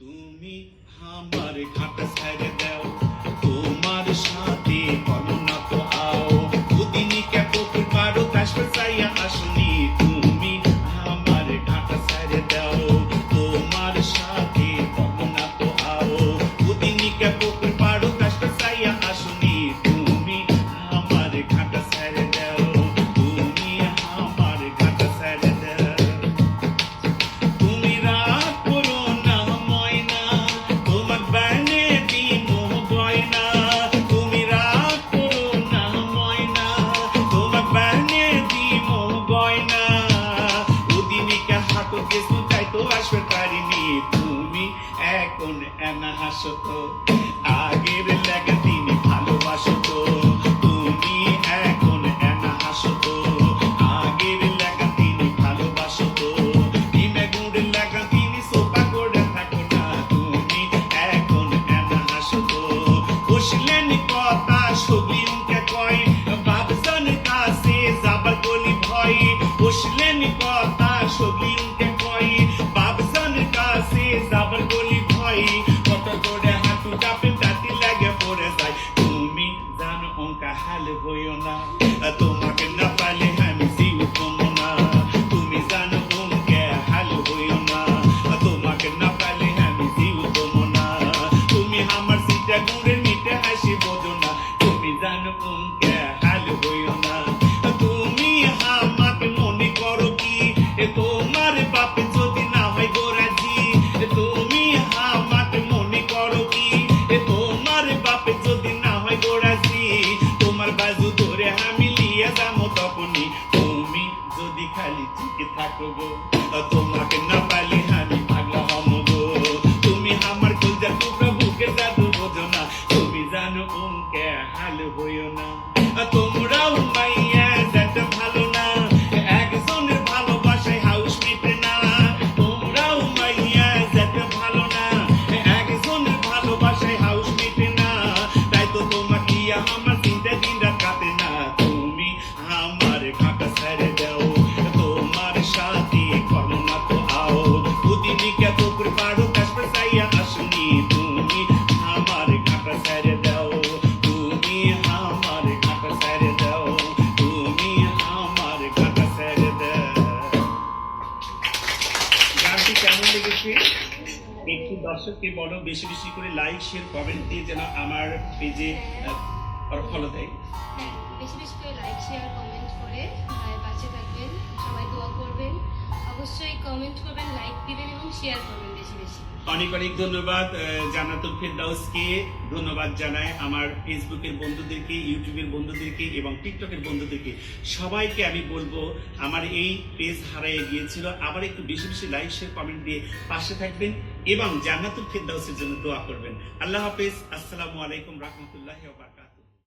তুমি আমার ঘাট ছেড়ে দাও তোমার সাথে তুমি এখন এনা হাসো আগের হাল হইও না। তোমাকে না তুমি জানো কে হাল হইও না। তোমাকে না পালে আমি জিউ তুমি আমার সিটা গুড়ে নিতে হাসি বোঝো না। তুমি জানো অঙ্কে খালি চিকে থাকো গো। তোমাকে না পালি আমি পাগলা হম গো। তুমি আমার টুকরা বুকে জাদু বোঝো না। তুমি জানো উনকে হাল হইও না। তোমরাও মাইয়া যেতে ভালো না। ভালোবাসায় হাউস মিটে না। তোমাকে আমার চিন্তা দিন রাত কাটে না। তুমি আমার ছেড়ে গানটি কেমন লেগেছে? একটু দর্শককে বলো বেশি বেশি করে লাইক শেয়ার কমেন্ট দিয়ে যেন আমার পেজে ফলো দেয়। হ্যাঁ বেশি বেশি করে লাইক শেয়ার কমেন্ট করে পাশে থাকবেন। সবাই কমেন্ট করবেন লাইক দিবেন এবং শেয়ার করবেন বেশি বেশি। অনেক অনেক ধন্যবাদ জান্নাতুল ফেরদাউসকে। ধন্যবাদ জানাই আমার ফেসবুকের বন্ধুদেরকে ইউটিউবের বন্ধুদেরকে এবং টিকটকের বন্ধুদেরকে। সবাইকে আমি বলব, আমার এই পেজ হারাই গিয়েছিল। আবার একটু বেশি বেশি লাইক শেয়ার কমেন্ট দিয়ে পাশে থাকবেন এবং জান্নাতুল ফেরদাউসের জন্য দোয়া করবেন। আল্লাহ হাফেজ, আসসালামু আলাইকুম রহমতুল্লাহ বারকাত